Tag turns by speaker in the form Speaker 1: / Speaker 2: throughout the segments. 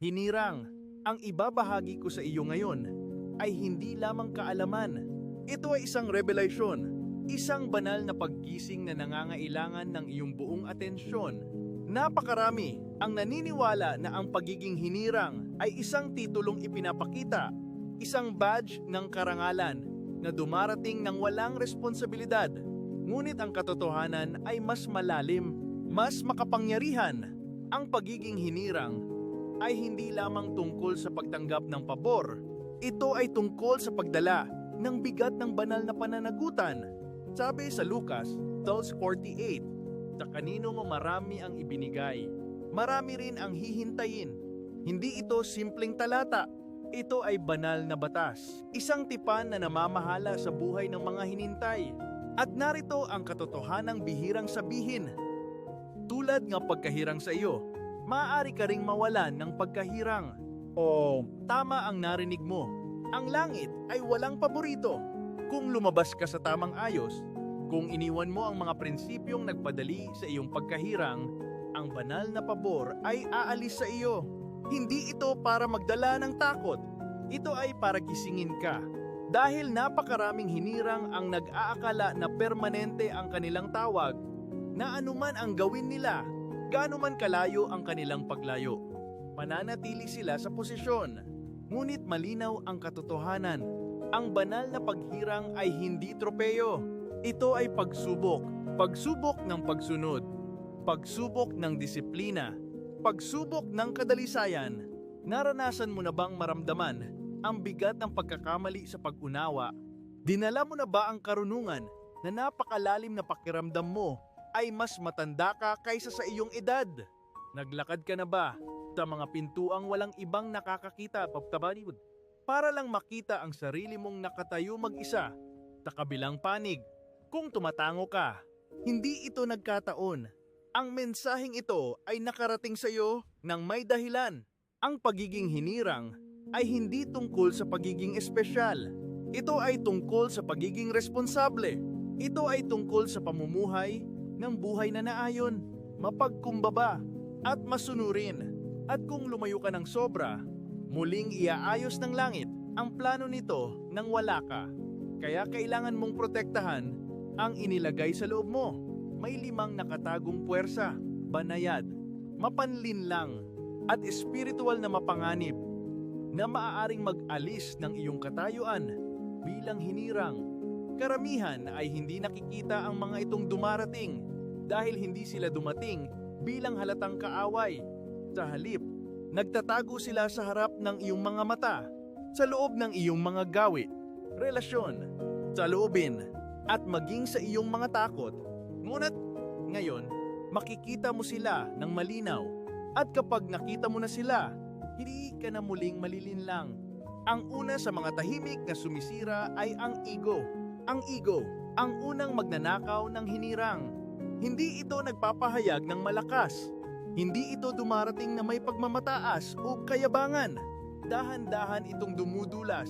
Speaker 1: Hinirang, ang ibabahagi ko sa iyo ngayon ay hindi lamang kaalaman. Ito ay isang revelation, isang banal na paggising na nangangailangan ng iyong buong atensyon. Napakarami ang naniniwala na ang pagiging hinirang ay isang titulong ipinapakita, isang badge ng karangalan na dumarating ng walang responsibilidad. Ngunit ang katotohanan ay mas malalim, mas makapangyarihan. Ang pagiging hinirang ay hindi lamang tungkol sa pagtanggap ng pabor. Ito ay tungkol sa pagdala ng bigat ng banal na pananagutan. Sabi sa Lucas 12.48, Sa kanino mo marami ang ibinigay, marami rin ang hihintayin. Hindi ito simpleng talata, ito ay banal na batas. Isang tipan na namamahala sa buhay ng mga hinintay. At narito ang katotohanang bihirang sabihin. Tulad ng pagkahirang sa iyo, maaari ka ring mawalan ng pagkahirang. O tama ang narinig mo. Ang langit ay walang paborito. Kung lumabas ka sa tamang ayos, kung iniwan mo ang mga prinsipyong nagpadali sa iyong pagkahirang, ang banal na pabor ay aalis sa iyo. Hindi ito para magdala ng takot. Ito ay para gisingin ka. Dahil napakaraming hinirang ang nag-aakala na permanente ang kanilang tawag, na anuman ang gawin nila, gaano man kalayo ang kanilang paglayo. Mananatili sila sa posisyon. Ngunit malinaw ang katotohanan. Ang banal na paghirang ay hindi tropeyo. Ito ay pagsubok. Pagsubok ng pagsunod. Pagsubok ng disiplina. Pagsubok ng kadalisayan. Naranasan mo na bang maramdaman ang bigat ng pagkakamali sa pag-unawa? Dinala mo na ba ang karunungan na napakalalim na pakiramdam mo ay mas matanda ka kaysa sa iyong edad? Naglakad ka na ba sa mga pintuang walang ibang nakakakita pagkabalibod para lang makita ang sarili mong nakatayo mag-isa sa kabilang panig? Kung tumatango ka, hindi ito nagkataon. Ang mensaheng ito ay nakarating sa iyo ng may dahilan. Ang pagiging hinirang ay hindi tungkol sa pagiging espesyal. Ito ay tungkol sa pagiging responsable. Ito ay tungkol sa pamumuhay ng buhay na naayon, mapagkumbaba at masunurin. At kung lumayo ka ng sobra, muling iaayos ng langit ang plano nito nang wala ka. Kaya kailangan mong protektahan ang inilagay sa loob mo. May limang nakatagong puwersa, banayad, mapanlinlang, at espiritual na mapanganib na maaaring mag-alis ng iyong katayuan bilang hinirang. Karamihan ay hindi nakikita ang mga itong dumarating dahil hindi sila dumating bilang halatang kaaway. Sa halip, nagtatago sila sa harap ng iyong mga mata, sa loob ng iyong mga gawi, relasyon, sa loobin, at maging sa iyong mga takot. Ngunit ngayon, makikita mo sila ng malinaw. At kapag nakita mo na sila, hindi ka na muling malilinlang. Ang una sa mga tahimik na sumisira ay ang ego. Ang ego, ang unang magnanakaw ng hinirang. Hindi ito nagpapahayag ng malakas. Hindi ito dumarating na may pagmamataas o kayabangan. Dahan-dahan itong dumudulas.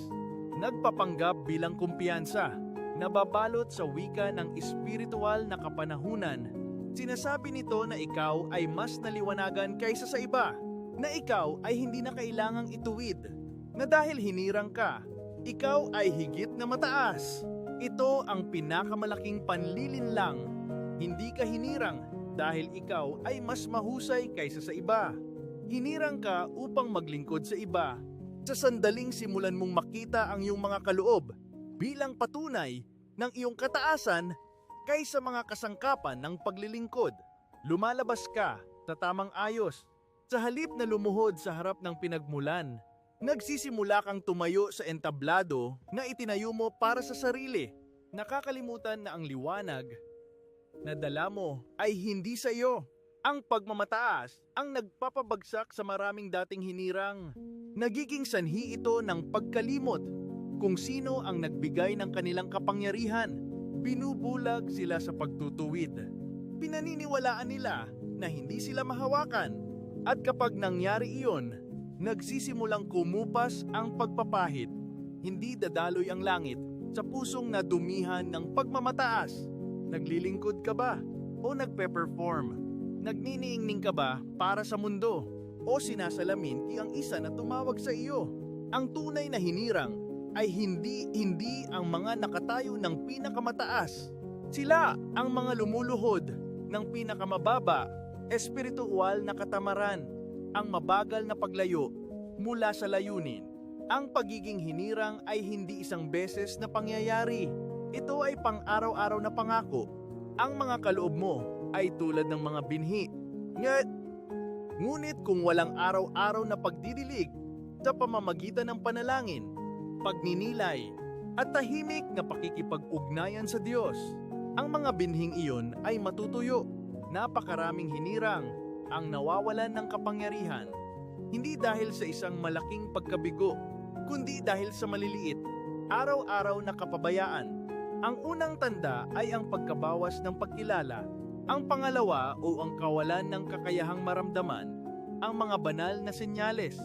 Speaker 1: Nagpapanggap bilang kumpiyansa. Nababalot sa wika ng espiritual na kapanahunan. Sinasabi nito na ikaw ay mas naliwanagan kaysa sa iba. Na ikaw ay hindi na kailangang ituwid. Na dahil hinirang ka, ikaw ay higit na mataas. Ito ang pinakamalaking panlilinlang. Hindi ka hinirang dahil ikaw ay mas mahusay kaysa sa iba. Hinirang ka upang maglingkod sa iba. Sa sandaling simulan mong makita ang iyong mga kaloob bilang patunay ng iyong kataasan kaysa mga kasangkapan ng paglilingkod. Lumalabas ka sa tamang ayos. Sa halip na lumuhod sa harap ng pinagmulan, nagsisimula kang tumayo sa entablado na itinayo mo para sa sarili. Nakakalimutan na ang liwanag na dala mo ay hindi sa iyo. Ang pagmamataas ang nagpapabagsak sa maraming dating hinirang. Nagiging sanhi ito ng pagkalimot kung sino ang nagbigay ng kanilang kapangyarihan. Binubulag sila sa pagtutuwid. Pinaniniwalaan nila na hindi sila mahawakan. At kapag nangyari iyon, nagsisimulang kumupas ang pagpapahid. Hindi dadaloy ang langit sa pusong nadumihan ng pagmamataas. Naglilingkod ka ba? O nagpe-perform? Nagniniingning ka ba para sa mundo? o sinasalamin ki ang isa na tumawag sa iyo. Ang tunay na hinirang ay hindi hindi ang mga nakatayo ng pinakamataas. Sila ang mga lumuluhod ng pinakamababa, espiritual na katamaran, ang mabagal na paglayo mula sa layunin. Ang pagiging hinirang ay hindi isang beses na pangyayari. Ito ay pang-araw-araw na pangako. Ang mga kaloob mo ay tulad ng mga binhi. Ngunit, ngunit kung walang araw-araw na pagdidilig sa pamamagitan ng panalangin, pagninilay, at tahimik na pakikipag-ugnayan sa Diyos, ang mga binhing iyon ay matutuyo. Napakaraming hinirang ang nawawalan ng kapangyarihan hindi dahil sa isang malaking pagkabigo, kundi dahil sa maliliit, araw-araw na kapabayaan. Ang unang tanda ay ang pagkabawas ng pagkilala. Ang pangalawa o ang kawalan ng kakayahang maramdaman, ang mga banal na senyales.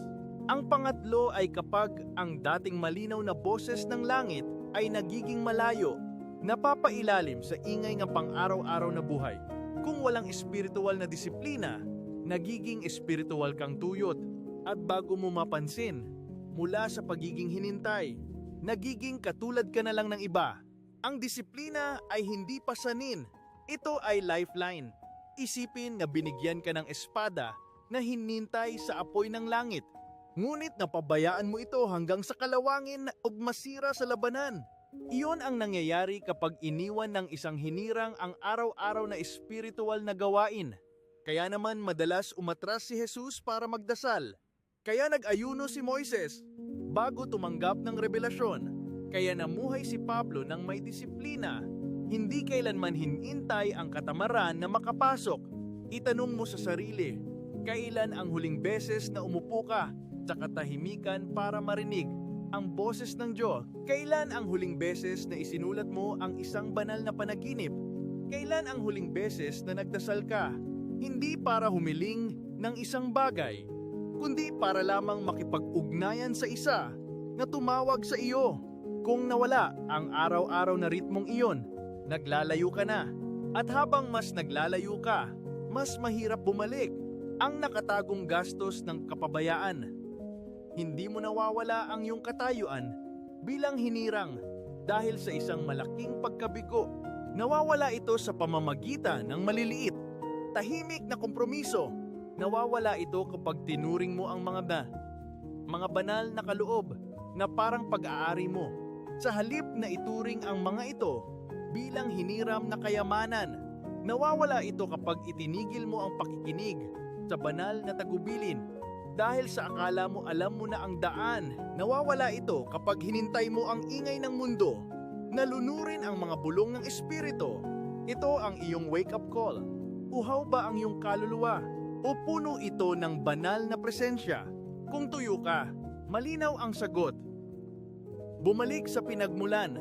Speaker 1: Ang pangatlo ay kapag ang dating malinaw na boses ng langit ay nagiging malayo, napapailalim sa ingay ng pang-araw-araw na buhay. Kung walang espiritual na disiplina, nagiging espiritual kang tuyot at bago mo mapansin, mula sa pagiging hinintay, nagiging katulad ka na lang ng iba. Ang disiplina ay hindi pasanin. Ito ay lifeline. Isipin na binigyan ka ng espada na hinintay sa apoy ng langit. Ngunit napabayaan mo ito hanggang sa kalawangin o masira sa labanan. Iyon ang nangyayari kapag iniwan ng isang hinirang ang araw-araw na espiritual na gawain. Kaya naman madalas umatras si Jesus para magdasal. Kaya nag-ayuno si Moises bago tumanggap ng revelasyon. Kaya namuhay si Pablo ng may disiplina. Hindi kailanman hinintay ang katamaran na makapasok. Itanong mo sa sarili, kailan ang huling beses na umupo ka sa katahimikan para marinig ang boses ng Diyos? Kailan ang huling beses na isinulat mo ang isang banal na panaginip? Kailan ang huling beses na nagdasal ka? Hindi para humiling ng isang bagay, kundi para lamang makipag-ugnayan sa isa na tumawag sa iyo. Kung nawala ang araw-araw na ritmong iyon, naglalayo ka na. At habang mas naglalayo ka, mas mahirap bumalik ang nakatagong gastos ng kapabayaan. Hindi mo nawawala ang iyong katayuan bilang hinirang dahil sa isang malaking pagkabigo. Nawawala ito sa pamamagitan ng maliliit, tahimik na kompromiso Nawawala ito kapag tinuring mo ang mga ba, mga banal na kaloob na parang pag-aari mo. Sa halip na ituring ang mga ito bilang hiniram na kayamanan, nawawala ito kapag itinigil mo ang pakikinig sa banal na tagubilin. Dahil sa akala mo alam mo na ang daan, nawawala ito kapag hinintay mo ang ingay ng mundo. Nalunurin ang mga bulong ng espiritu. Ito ang iyong wake-up call. Uhaw ba ang iyong kaluluwa? o puno ito ng banal na presensya? Kung tuyo ka, malinaw ang sagot. Bumalik sa pinagmulan.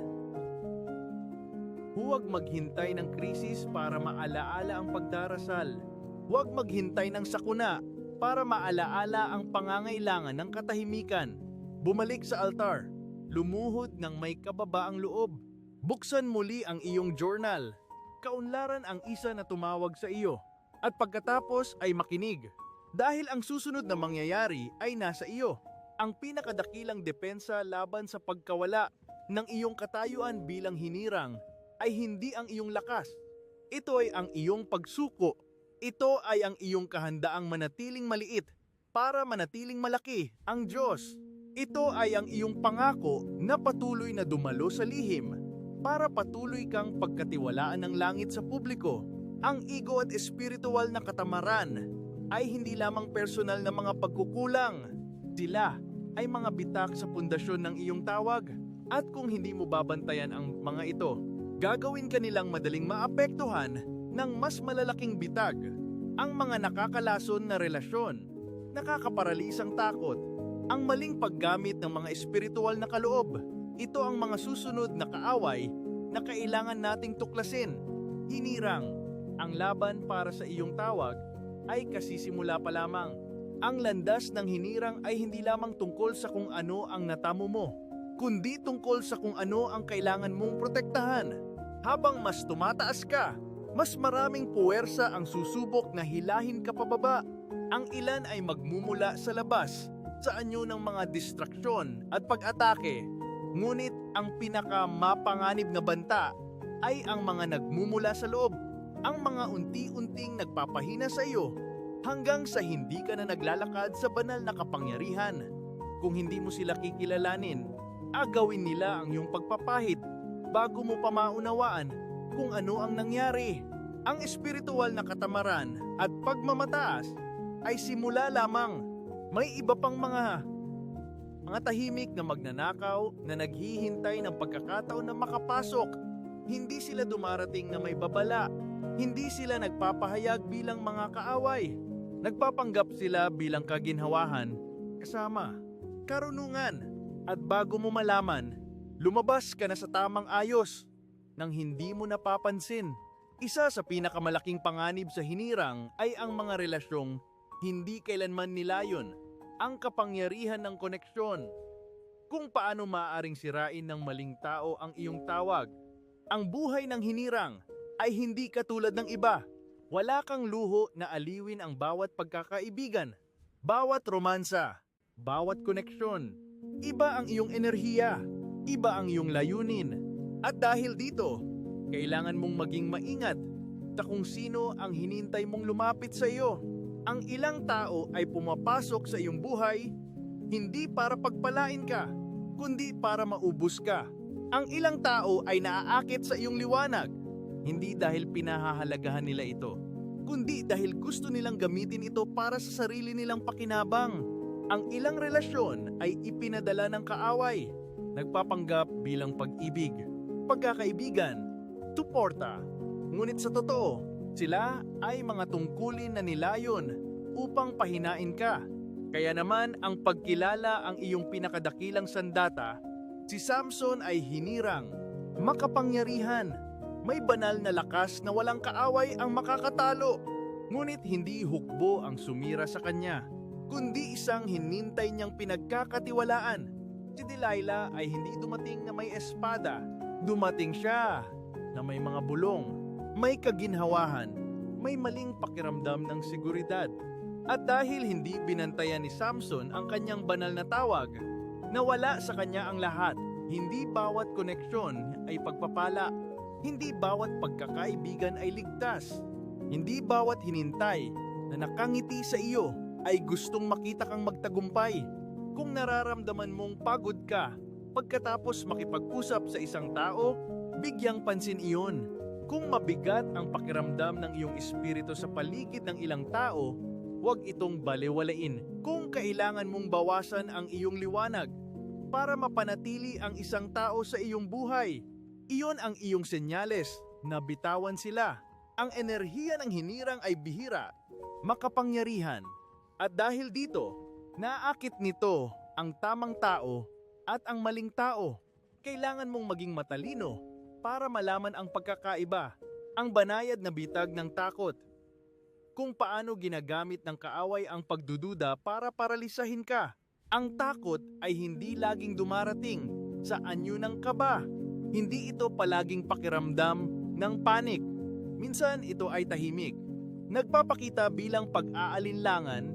Speaker 1: Huwag maghintay ng krisis para maalaala ang pagdarasal. Huwag maghintay ng sakuna para maalaala ang pangangailangan ng katahimikan. Bumalik sa altar. Lumuhod ng may kababaang loob. Buksan muli ang iyong journal. Kaunlaran ang isa na tumawag sa iyo at pagkatapos ay makinig. Dahil ang susunod na mangyayari ay nasa iyo. Ang pinakadakilang depensa laban sa pagkawala ng iyong katayuan bilang hinirang ay hindi ang iyong lakas. Ito ay ang iyong pagsuko. Ito ay ang iyong kahandaang manatiling maliit para manatiling malaki ang Diyos. Ito ay ang iyong pangako na patuloy na dumalo sa lihim para patuloy kang pagkatiwalaan ng langit sa publiko ang ego at espiritual na katamaran ay hindi lamang personal na mga pagkukulang. Sila ay mga bitak sa pundasyon ng iyong tawag. At kung hindi mo babantayan ang mga ito, gagawin ka nilang madaling maapektuhan ng mas malalaking bitag. Ang mga nakakalason na relasyon, nakakaparalisang takot, ang maling paggamit ng mga espiritual na kaloob. Ito ang mga susunod na kaaway na kailangan nating tuklasin. Hinirang, ang laban para sa iyong tawag ay kasisimula pa lamang. Ang landas ng hinirang ay hindi lamang tungkol sa kung ano ang natamo mo, kundi tungkol sa kung ano ang kailangan mong protektahan. Habang mas tumataas ka, mas maraming puwersa ang susubok na hilahin ka pababa. Ang ilan ay magmumula sa labas sa anyo ng mga distraksyon at pag-atake. Ngunit ang pinakamapanganib na banta ay ang mga nagmumula sa loob. Ang mga unti-unting nagpapahina sa iyo hanggang sa hindi ka na naglalakad sa banal na kapangyarihan. Kung hindi mo sila kikilalanin, agawin nila ang iyong pagpapahid bago mo pa maunawaan kung ano ang nangyari. Ang espiritual na katamaran at pagmamataas ay simula lamang. May iba pang mga mga tahimik na magnanakaw na naghihintay ng pagkakataon na makapasok. Hindi sila dumarating na may babala. Hindi sila nagpapahayag bilang mga kaaway. Nagpapanggap sila bilang kaginhawahan, kasama, karunungan. At bago mo malaman, lumabas ka na sa tamang ayos nang hindi mo napapansin. Isa sa pinakamalaking panganib sa hinirang ay ang mga relasyong hindi kailanman nilayon, ang kapangyarihan ng koneksyon. Kung paano maaaring sirain ng maling tao ang iyong tawag. Ang buhay ng hinirang ay hindi katulad ng iba. Wala kang luho na aliwin ang bawat pagkakaibigan, bawat romansa, bawat koneksyon. Iba ang iyong enerhiya, iba ang iyong layunin. At dahil dito, kailangan mong maging maingat sa kung sino ang hinintay mong lumapit sa iyo. Ang ilang tao ay pumapasok sa iyong buhay hindi para pagpalain ka, kundi para maubos ka. Ang ilang tao ay naaakit sa iyong liwanag, hindi dahil pinahahalagahan nila ito, kundi dahil gusto nilang gamitin ito para sa sarili nilang pakinabang. Ang ilang relasyon ay ipinadala ng kaaway, nagpapanggap bilang pag-ibig, pagkakaibigan, suporta. Ngunit sa totoo, sila ay mga tungkulin na nilayon upang pahinain ka. Kaya naman ang pagkilala ang iyong pinakadakilang sandata, si Samson ay hinirang, makapangyarihan, may banal na lakas na walang kaaway ang makakatalo. Ngunit hindi hukbo ang sumira sa kanya, kundi isang hinintay niyang pinagkakatiwalaan. Si Delilah ay hindi dumating na may espada, dumating siya na may mga bulong, may kaginhawahan, may maling pakiramdam ng seguridad. At dahil hindi binantayan ni Samson ang kanyang banal na tawag, nawala sa kanya ang lahat. Hindi bawat koneksyon ay pagpapala. Hindi bawat pagkakaibigan ay ligtas. Hindi bawat hinintay na nakangiti sa iyo ay gustong makita kang magtagumpay. Kung nararamdaman mong pagod ka pagkatapos makipag-usap sa isang tao, bigyang pansin iyon. Kung mabigat ang pakiramdam ng iyong espiritu sa paligid ng ilang tao, huwag itong balewalain kung kailangan mong bawasan ang iyong liwanag para mapanatili ang isang tao sa iyong buhay. Iyon ang iyong senyales na bitawan sila. Ang enerhiya ng hinirang ay bihira, makapangyarihan. At dahil dito, naakit nito ang tamang tao at ang maling tao. Kailangan mong maging matalino para malaman ang pagkakaiba, ang banayad na bitag ng takot. Kung paano ginagamit ng kaaway ang pagdududa para paralisahin ka. Ang takot ay hindi laging dumarating sa anyo ng kaba. Hindi ito palaging pakiramdam ng panik. Minsan ito ay tahimik. Nagpapakita bilang pag-aalinlangan,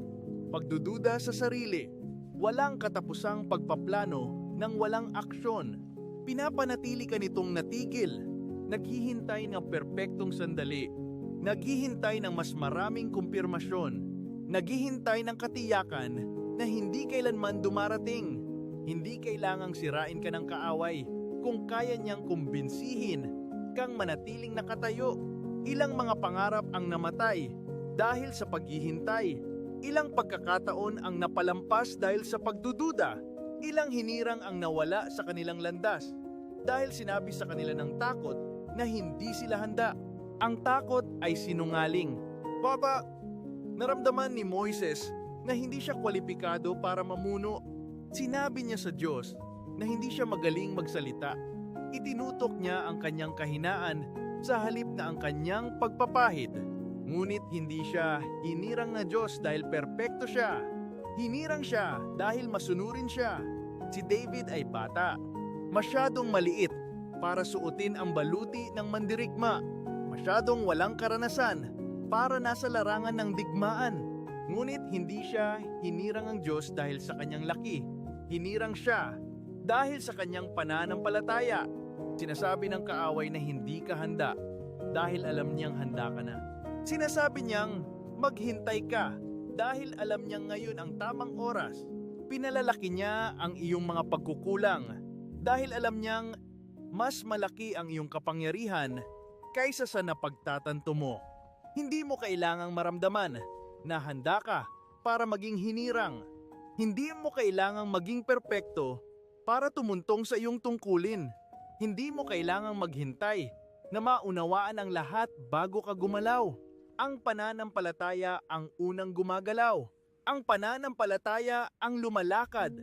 Speaker 1: pagdududa sa sarili, walang katapusang pagpaplano ng walang aksyon. Pinapanatili ka nitong natigil, naghihintay ng perpektong sandali, naghihintay ng mas maraming kumpirmasyon, naghihintay ng katiyakan na hindi kailanman dumarating. Hindi kailangang sirain ka ng kaaway kung kaya niyang kumbinsihin kang manatiling nakatayo. Ilang mga pangarap ang namatay dahil sa paghihintay. Ilang pagkakataon ang napalampas dahil sa pagdududa. Ilang hinirang ang nawala sa kanilang landas dahil sinabi sa kanila ng takot na hindi sila handa. Ang takot ay sinungaling. Papa, naramdaman ni Moises na hindi siya kwalipikado para mamuno. Sinabi niya sa Diyos na hindi siya magaling magsalita. Itinutok niya ang kanyang kahinaan sa halip na ang kanyang pagpapahid. Ngunit hindi siya hinirang na Diyos dahil perpekto siya. Hinirang siya dahil masunurin siya. Si David ay bata. Masyadong maliit para suotin ang baluti ng mandirigma. Masyadong walang karanasan para nasa larangan ng digmaan. Ngunit hindi siya hinirang ang Diyos dahil sa kanyang laki. Hinirang siya dahil sa kanyang pananampalataya. Sinasabi ng kaaway na hindi ka handa dahil alam niyang handa ka na. Sinasabi niyang maghintay ka dahil alam niyang ngayon ang tamang oras. Pinalalaki niya ang iyong mga pagkukulang dahil alam niyang mas malaki ang iyong kapangyarihan kaysa sa napagtatanto mo. Hindi mo kailangang maramdaman na handa ka para maging hinirang. Hindi mo kailangang maging perpekto para tumuntong sa iyong tungkulin. Hindi mo kailangang maghintay na maunawaan ang lahat bago ka gumalaw. Ang pananampalataya ang unang gumagalaw. Ang pananampalataya ang lumalakad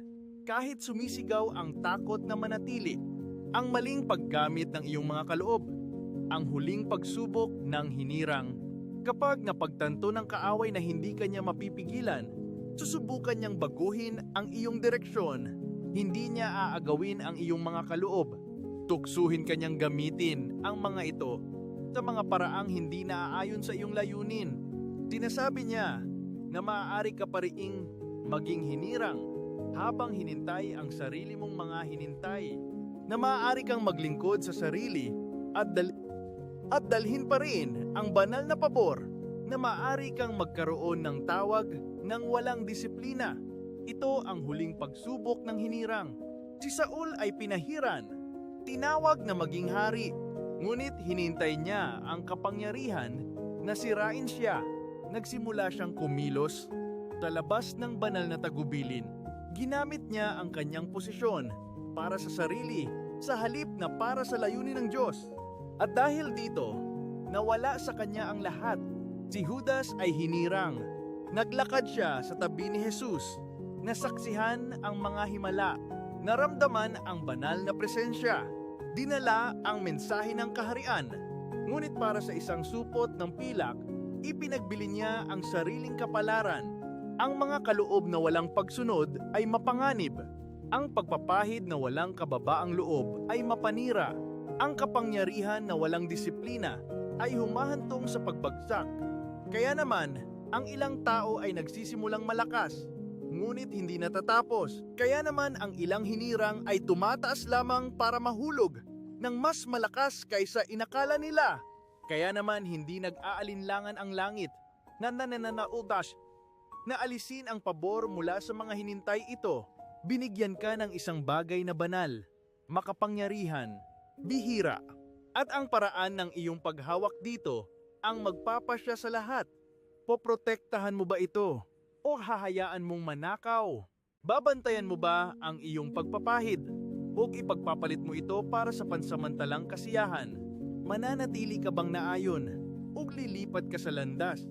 Speaker 1: kahit sumisigaw ang takot na manatili. Ang maling paggamit ng iyong mga kaloob. Ang huling pagsubok ng hinirang. Kapag napagtanto ng kaaway na hindi kanya mapipigilan, susubukan niyang baguhin ang iyong direksyon. Hindi niya aagawin ang iyong mga kaloob. Tuksuhin kanyang gamitin ang mga ito sa mga paraang hindi naaayon sa iyong layunin. Sinasabi niya na maaari ka pa riing maging hinirang habang hinintay ang sarili mong mga hinintay na maaari kang maglingkod sa sarili at, dal- at dalhin pa rin ang banal na pabor na maaari kang magkaroon ng tawag ng walang disiplina. Ito ang huling pagsubok ng hinirang. Si Saul ay pinahiran, tinawag na maging hari, ngunit hinintay niya ang kapangyarihan na sirain siya. Nagsimula siyang kumilos sa labas ng banal na tagubilin. Ginamit niya ang kanyang posisyon para sa sarili sa halip na para sa layunin ng Diyos. At dahil dito, nawala sa kanya ang lahat. Si Judas ay hinirang. Naglakad siya sa tabi ni Jesus. Nasaksihan ang mga himala. Naramdaman ang banal na presensya. Dinala ang mensahe ng kaharian. Ngunit para sa isang supot ng pilak, ipinagbili niya ang sariling kapalaran. Ang mga kaloob na walang pagsunod ay mapanganib. Ang pagpapahid na walang kababaang loob ay mapanira. Ang kapangyarihan na walang disiplina ay humahantong sa pagbagsak. Kaya naman, ang ilang tao ay nagsisimulang malakas, ngunit hindi natatapos. Kaya naman ang ilang hinirang ay tumataas lamang para mahulog ng mas malakas kaysa inakala nila. Kaya naman hindi nag-aalinlangan ang langit na nananautas na alisin ang pabor mula sa mga hinintay ito. Binigyan ka ng isang bagay na banal, makapangyarihan, bihira, at ang paraan ng iyong paghawak dito ang magpapasya sa lahat. Poprotektahan mo ba ito o hahayaan mong manakaw? Babantayan mo ba ang iyong pagpapahid o ipagpapalit mo ito para sa pansamantalang kasiyahan? Mananatili ka bang naayon o lilipat ka sa landas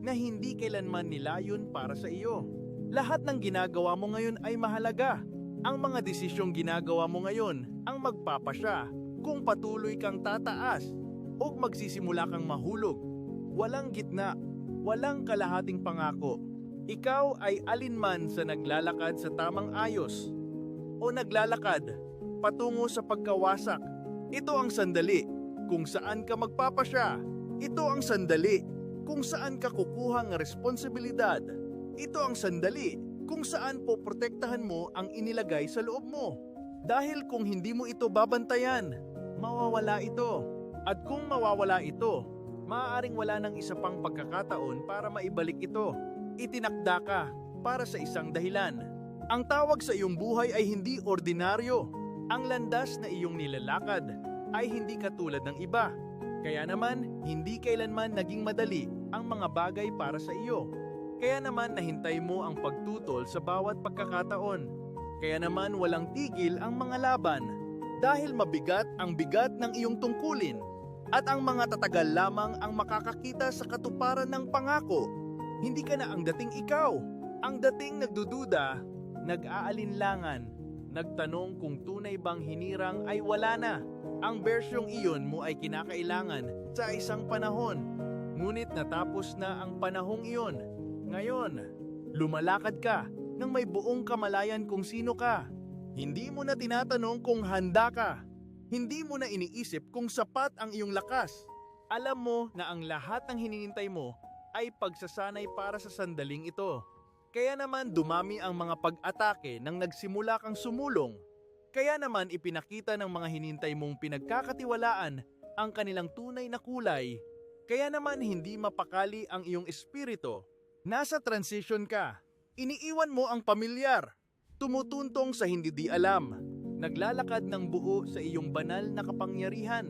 Speaker 1: na hindi kailanman nilayon para sa iyo? Lahat ng ginagawa mo ngayon ay mahalaga. Ang mga desisyong ginagawa mo ngayon ang magpapasya kung patuloy kang tataas o magsisimula kang mahulog. Walang gitna, walang kalahating pangako. Ikaw ay alinman sa naglalakad sa tamang ayos o naglalakad patungo sa pagkawasak. Ito ang sandali kung saan ka magpapasya. Ito ang sandali kung saan ka kukuha ng responsibilidad. Ito ang sandali kung saan po protektahan mo ang inilagay sa loob mo. Dahil kung hindi mo ito babantayan, mawawala ito. At kung mawawala ito, maaaring wala ng isa pang pagkakataon para maibalik ito. Itinakda ka para sa isang dahilan. Ang tawag sa iyong buhay ay hindi ordinaryo. Ang landas na iyong nilalakad ay hindi katulad ng iba. Kaya naman, hindi kailanman naging madali ang mga bagay para sa iyo. Kaya naman nahintay mo ang pagtutol sa bawat pagkakataon. Kaya naman walang tigil ang mga laban dahil mabigat ang bigat ng iyong tungkulin at ang mga tatagal lamang ang makakakita sa katuparan ng pangako. Hindi ka na ang dating ikaw. Ang dating nagdududa, nag-aalinlangan, nagtanong kung tunay bang hinirang ay wala na. Ang bersyong iyon mo ay kinakailangan sa isang panahon. Ngunit natapos na ang panahong iyon. Ngayon, lumalakad ka nang may buong kamalayan kung sino ka. Hindi mo na tinatanong kung handa ka. Hindi mo na iniisip kung sapat ang iyong lakas. Alam mo na ang lahat ng hinihintay mo ay pagsasanay para sa sandaling ito. Kaya naman dumami ang mga pag-atake nang nagsimula kang sumulong. Kaya naman ipinakita ng mga hinintay mong pinagkakatiwalaan ang kanilang tunay na kulay. Kaya naman hindi mapakali ang iyong espiritu. Nasa transition ka. Iniiwan mo ang pamilyar. Tumutuntong sa hindi di alam. Naglalakad ng buo sa iyong banal na kapangyarihan.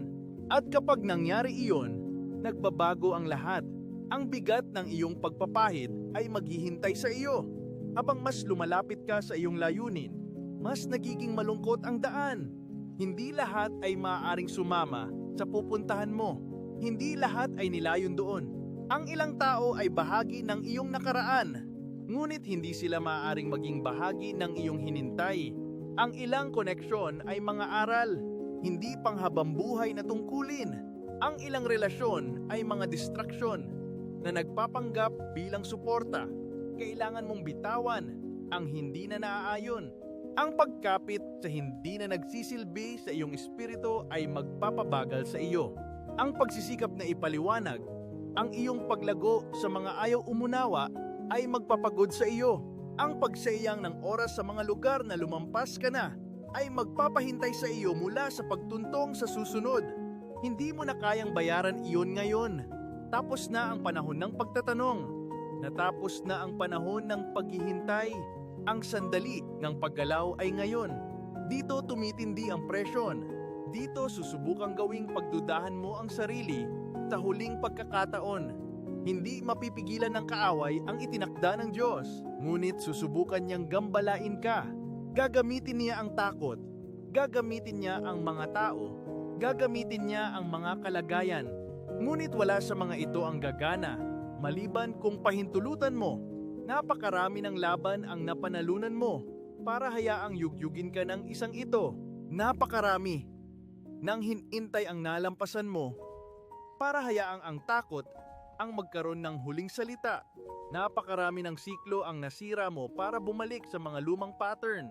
Speaker 1: At kapag nangyari iyon, nagbabago ang lahat. Ang bigat ng iyong pagpapahid ay maghihintay sa iyo. Habang mas lumalapit ka sa iyong layunin, mas nagiging malungkot ang daan. Hindi lahat ay maaaring sumama sa pupuntahan mo. Hindi lahat ay nilayon doon. Ang ilang tao ay bahagi ng iyong nakaraan, ngunit hindi sila maaaring maging bahagi ng iyong hinintay. Ang ilang koneksyon ay mga aral, hindi panghabambuhay na tungkulin. Ang ilang relasyon ay mga distraksyon na nagpapanggap bilang suporta. Kailangan mong bitawan ang hindi na naaayon. Ang pagkapit sa hindi na nagsisilbi sa iyong espiritu ay magpapabagal sa iyo. Ang pagsisikap na ipaliwanag, ang iyong paglago sa mga ayaw umunawa ay magpapagod sa iyo. Ang pagsayang ng oras sa mga lugar na lumampas ka na ay magpapahintay sa iyo mula sa pagtuntong sa susunod. Hindi mo na kayang bayaran iyon ngayon. Tapos na ang panahon ng pagtatanong. Natapos na ang panahon ng paghihintay. Ang sandali ng paggalaw ay ngayon. Dito tumitindi ang presyon. Dito susubukang gawing pagdudahan mo ang sarili sa huling pagkakataon. Hindi mapipigilan ng kaaway ang itinakda ng Diyos, ngunit susubukan niyang gambalain ka. Gagamitin niya ang takot, gagamitin niya ang mga tao, gagamitin niya ang mga kalagayan. Ngunit wala sa mga ito ang gagana, maliban kung pahintulutan mo. Napakarami ng laban ang napanalunan mo para hayaang yugyugin ka ng isang ito. Napakarami. Nang hinintay ang nalampasan mo, para hayaang ang takot ang magkaroon ng huling salita. Napakarami ng siklo ang nasira mo para bumalik sa mga lumang pattern.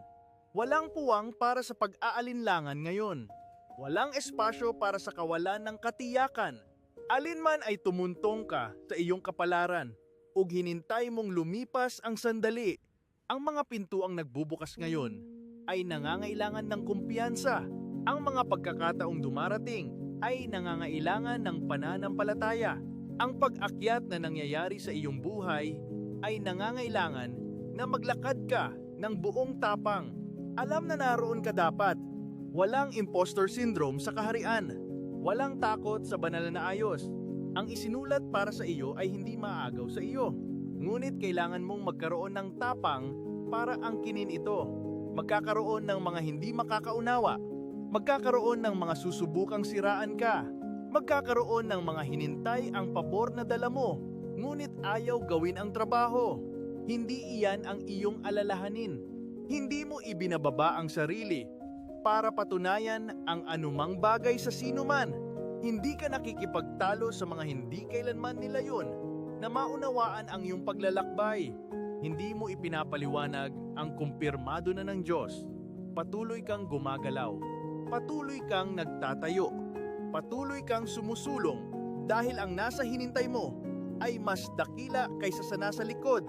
Speaker 1: Walang puwang para sa pag-aalinlangan ngayon. Walang espasyo para sa kawalan ng katiyakan. Alinman ay tumuntong ka sa iyong kapalaran ug hinintay mong lumipas ang sandali. Ang mga pintuang nagbubukas ngayon ay nangangailangan ng kumpiyansa. Ang mga pagkakataong dumarating ay nangangailangan ng pananampalataya. Ang pag-akyat na nangyayari sa iyong buhay ay nangangailangan na maglakad ka ng buong tapang. Alam na naroon ka dapat. Walang impostor syndrome sa kaharian. Walang takot sa banal na ayos. Ang isinulat para sa iyo ay hindi maagaw sa iyo. Ngunit kailangan mong magkaroon ng tapang para angkinin ito. Magkakaroon ng mga hindi makakaunawa. Magkakaroon ng mga susubukang siraan ka. Magkakaroon ng mga hinintay ang pabor na dala mo. Ngunit ayaw gawin ang trabaho. Hindi iyan ang iyong alalahanin. Hindi mo ibinababa ang sarili para patunayan ang anumang bagay sa sinuman. Hindi ka nakikipagtalo sa mga hindi kailanman nila yun na maunawaan ang iyong paglalakbay. Hindi mo ipinapaliwanag ang kumpirmado na ng Diyos. Patuloy kang gumagalaw. Patuloy kang nagtatayo. Patuloy kang sumusulong dahil ang nasa hinintay mo ay mas dakila kaysa sa nasa likod.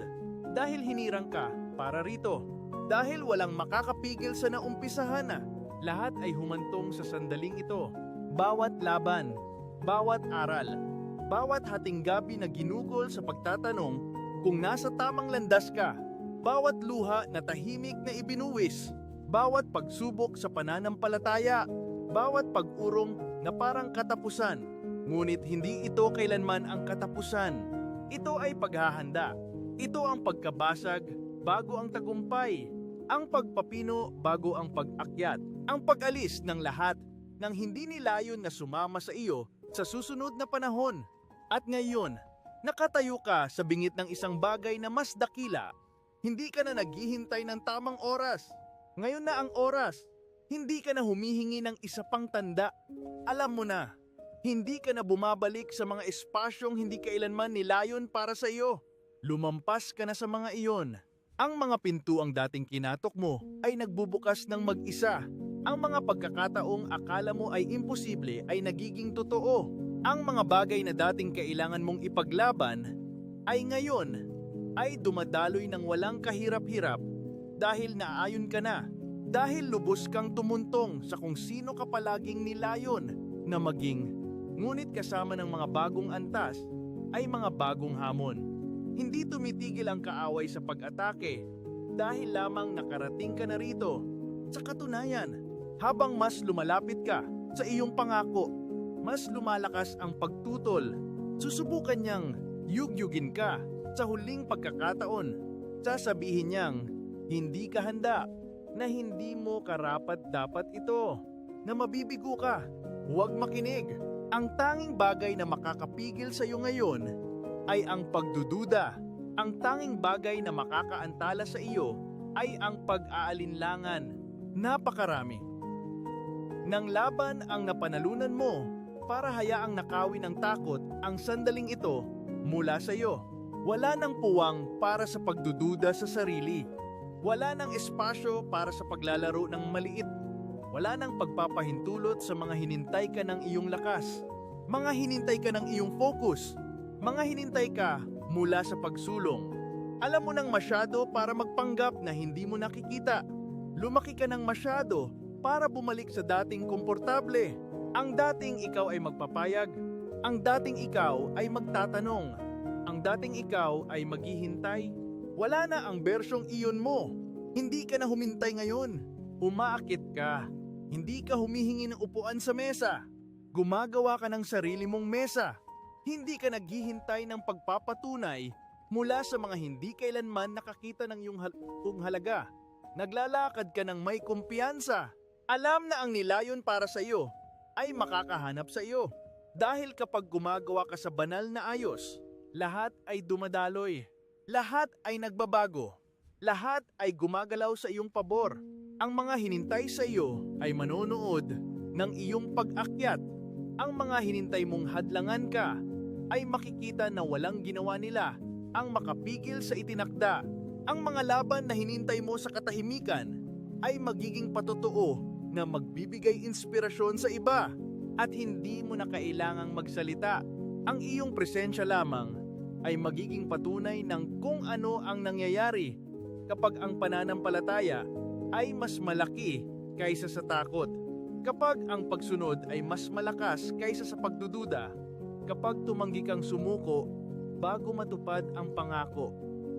Speaker 1: Dahil hinirang ka para rito. Dahil walang makakapigil sa naumpisahan na. Lahat ay humantong sa sandaling ito. Bawat laban, bawat aral, bawat hating gabi na ginugol sa pagtatanong kung nasa tamang landas ka, bawat luha na tahimik na ibinuwis, bawat pagsubok sa pananampalataya, bawat pag-urong na parang katapusan, ngunit hindi ito kailanman ang katapusan. Ito ay paghahanda. Ito ang pagkabasag bago ang tagumpay. Ang pagpapino bago ang pag-akyat. Ang pag-alis ng lahat ng hindi nilayon na sumama sa iyo sa susunod na panahon. At ngayon, nakatayo ka sa bingit ng isang bagay na mas dakila. Hindi ka na naghihintay ng tamang oras. Ngayon na ang oras. Hindi ka na humihingi ng isa pang tanda. Alam mo na, hindi ka na bumabalik sa mga espasyong hindi kailanman nilayon para sa iyo. Lumampas ka na sa mga iyon. Ang mga pintuang dating kinatok mo ay nagbubukas ng mag-isa. Ang mga pagkakataong akala mo ay imposible ay nagiging totoo. Ang mga bagay na dating kailangan mong ipaglaban ay ngayon ay dumadaloy ng walang kahirap-hirap dahil naayon ka na. Dahil lubos kang tumuntong sa kung sino ka palaging nilayon na maging. Ngunit kasama ng mga bagong antas ay mga bagong hamon. Hindi tumitigil ang kaaway sa pag-atake dahil lamang nakarating ka na rito. Sa katunayan, habang mas lumalapit ka sa iyong pangako, mas lumalakas ang pagtutol. Susubukan niyang yugyugin ka sa huling pagkakataon. Sasabihin niyang hindi ka handa, na hindi mo karapat dapat ito, na mabibigo ka. Huwag makinig. Ang tanging bagay na makakapigil sa iyo ngayon ay ang pagdududa. Ang tanging bagay na makakaantala sa iyo ay ang pag-aalinlangan. Napakarami. Nang laban ang napanalunan mo para hayaang nakawin ng takot ang sandaling ito mula sa iyo. Wala nang puwang para sa pagdududa sa sarili. Wala nang espasyo para sa paglalaro ng maliit. Wala nang pagpapahintulot sa mga hinintay ka ng iyong lakas. Mga hinintay ka ng iyong focus. Mga hinintay ka mula sa pagsulong. Alam mo nang masyado para magpanggap na hindi mo nakikita. Lumaki ka ng masyado para bumalik sa dating komportable. Ang dating ikaw ay magpapayag. Ang dating ikaw ay magtatanong. Ang dating ikaw ay maghihintay. Wala na ang bersyong iyon mo. Hindi ka na humintay ngayon. Umaakit ka. Hindi ka humihingi ng upuan sa mesa. Gumagawa ka ng sarili mong mesa. Hindi ka naghihintay ng pagpapatunay mula sa mga hindi kailanman nakakita ng iyong hal- halaga. Naglalakad ka ng may kumpiyansa. Alam na ang nilayon para sa iyo ay makakahanap sa iyo. Dahil kapag gumagawa ka sa banal na ayos, lahat ay dumadaloy. Lahat ay nagbabago. Lahat ay gumagalaw sa iyong pabor. Ang mga hinintay sa iyo ay manonood ng iyong pag-akyat. Ang mga hinintay mong hadlangan ka ay makikita na walang ginawa nila ang makapigil sa itinakda. Ang mga laban na hinintay mo sa katahimikan ay magiging patotoo na magbibigay inspirasyon sa iba at hindi mo na kailangang magsalita. Ang iyong presensya lamang ay magiging patunay ng kung ano ang nangyayari kapag ang pananampalataya ay mas malaki kaysa sa takot. Kapag ang pagsunod ay mas malakas kaysa sa pagdududa, kapag tumanggi kang sumuko bago matupad ang pangako.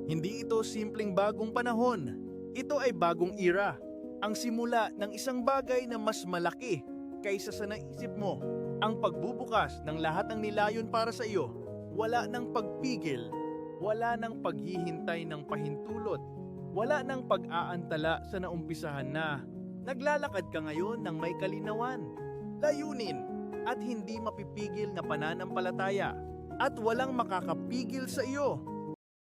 Speaker 1: Hindi ito simpleng bagong panahon. Ito ay bagong era. Ang simula ng isang bagay na mas malaki kaysa sa naisip mo. Ang pagbubukas ng lahat ng nilayon para sa iyo. Wala nang pagpigil. Wala nang paghihintay ng pahintulot. Wala nang pag-aantala sa naumpisahan na. Naglalakad ka ngayon ng may kalinawan. Layunin at hindi mapipigil na pananampalataya at walang makakapigil sa iyo